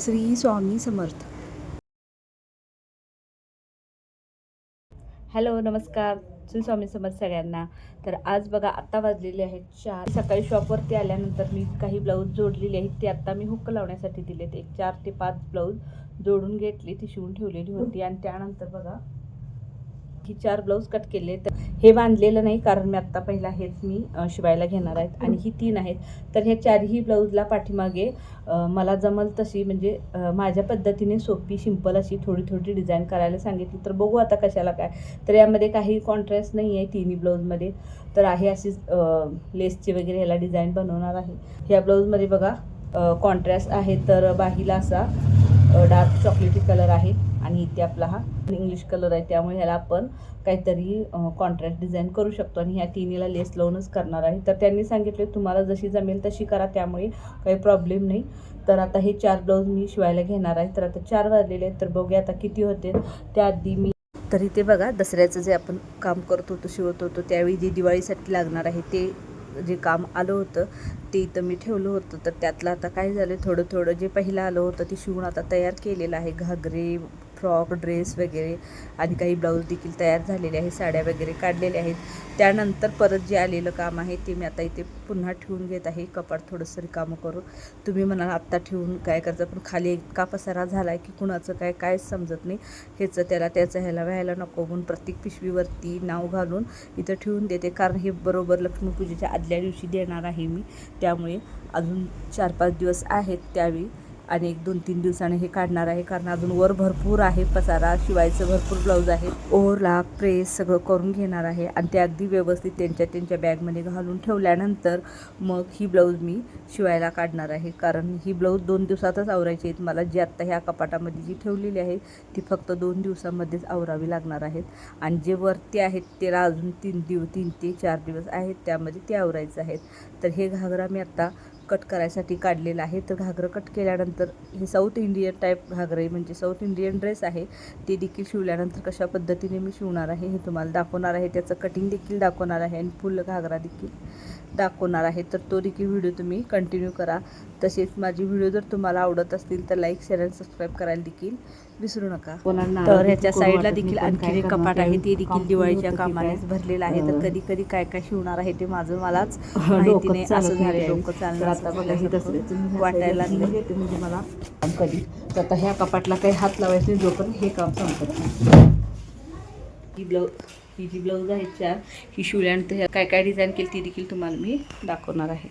Shri Swami Samarth. Hello नमस्कार. श्री स्वामी समर्थ सगळ्यांना. तर आज बघा आत्ता वाजलेले आहेत चार. सकाळी शॉपवरती आल्यानंतर मी काही ब्लाऊज जोडलेले आहेत. ते आत्ता मी हुक्क लावण्यासाठी दिलेत. एक चार ते पाच ब्लाऊज जोडून घेतली ती शिवून ठेवलेली होती. आणि त्यानंतर बघा ही चार ब्लाऊज कट केले तर हे बांधलेलं नाही कारण मी आत्ता पहिला हेच मी शिवायला घेणार आहेत. आणि ही तीन आहेत. तर ह्या चारही ब्लाऊजला पाठीमागे मला जमल तशी म्हणजे माझ्या पद्धतीने सोपी सिंपल अशी थोडी थोडी डिझाईन करायला सांगितली. तर बघू आता कशाला काय. तर यामध्ये काही कॉन्ट्रास्ट नाही आहे तिन्ही ब्लाऊजमध्ये. तर आहे अशीच लेसची वगैरे ह्याला डिझाईन बनवणार आहे. ह्या ब्लाऊजमध्ये बघा कॉन्ट्रास्ट आहे. तर बाहीला असा डार्क चॉकलेटी कलर आहे. आणि इथे आपला हा इंग्लिश कलर आहे. त्यामुळे ह्याला आपण काहीतरी कॉन्ट्रास्ट डिझाईन करू शकतो आणि ह्या तिन्हीला लेस लावूनच करणार आहे. तर त्यांनी सांगितले तुम्हाला जशी जमेल तशी करा त्यामुळे काही प्रॉब्लेम नाही. तर आता हे चार ब्लाऊज मी शिवायला घेणार आहे. तर आता चार वाजलेले आहेत. तर बघूया आता किती होते. त्याआधी मी तर इथे बघा दसऱ्याचं जे आपण काम करत होतो शिवत होतो त्यावेळी जे दिवाळीसाठी लागणार आहे ते जे काम आलं होतं ते इथं मी ठेवलं होतं. तर त्यातलं आता काय झालं थोडं थोडं जे पहिलं आलं होतं ते शिवून आता तयार केलेलं आहे. घागरे फ्रॉक ड्रेस वगैरे आणि काही ब्लाऊज देखील तयार झालेले आहे साड्या वगैरे काढलेल्या आहेत. त्यानंतर परत जे आलेलं काम आहे ते मी आता इथे पुन्हा ठेवून घेत आहे. कपाट थोडंसं रिकामं करून. तुम्ही म्हणाल आत्ता ठेवून काय करायचं? पण खाली इतका पसारा झाला आहे की कुणाचं काय काय समजत नाही. ह्याचं त्याला त्याचं ह्याला व्हायला नको म्हणून प्रत्येक पिशवीवरती नाव घालून इथं ठेवून देते. कारण हे बरोबर लक्ष्मीपूजेच्या आदल्या दिवशी देणार आहे मी. त्यामुळे अजून चार पाच दिवस आहेत त्यावेळी. आणि एक दोन तीन दिवसाने हे काढणार आहे. कारण अजून वर भरपूर आहे पसारा. शिवायचं भरपूर ब्लाऊज आहे. ओव्हरलाक प्रेस सगळं करून घेणार आहे. आणि ते अगदी व्यवस्थित त्यांच्या त्यांच्या बॅगमध्ये घालून ठेवल्यानंतर मग ही ब्लाऊज मी शिवायला काढणार आहे. कारण ही ब्लाऊज दोन दिवसातच आवरायची आहेत. मला जी आत्ता ह्या कपाटामध्ये जी ठेवलेली आहे ती फक्त दोन दिवसामध्येच आवरावी लागणार आहेत. आणि जे वरती आहेत त्याला अजून तीन दिव तीन ते चार दिवस आहेत. त्यामध्ये ते आवरायचं आहेत. तर हे घागरा मी आत्ता कट करायसाठी काढलेलं आहे. तर घागरं कट केल्यानंतर हे साऊथ इंडियन टाईप घागरे म्हणजे साऊथ इंडियन ड्रेस आहे. ते देखील शिवल्यानंतर कशा पद्धतीने मी शिवणार आहे हे तुम्हाला दाखवणार आहे. त्याचं कटिंग देखील दाखवणार आहे आणि फुल घागरा देखील. दाखवणार आहे तर तो देखील व्हिडिओ तुम्ही कंटिन्यू करा. तसेच माझी व्हिडिओ जर तुम्हाला आवडत असतील तर लाईक शेअर आणि सबस्क्राईब करायला देखील विसरू नका. तर ह्याच्या साईडला देखील आणखी एक कपाट आहे ते देखील दिवाळीच्या कामानेच भरलेलं आहे. तर कधी कधी काय काय शिवणार आहे ते माझं मलाच माहिती नाही. असं झालं डोकं चाललं वाटायला लागलं म्हणजे मला कधी तर आता ह्या कपाटला काही हात लावायचे जोपर्यंत हे काम संपत नाही. ही ब्लाऊज ही जी ब्लाऊज आहे चार ही शिवल्यानंतर ह्या काय काय डिझाईन केली ती देखील तुम्हाला मी दाखवणार आहे.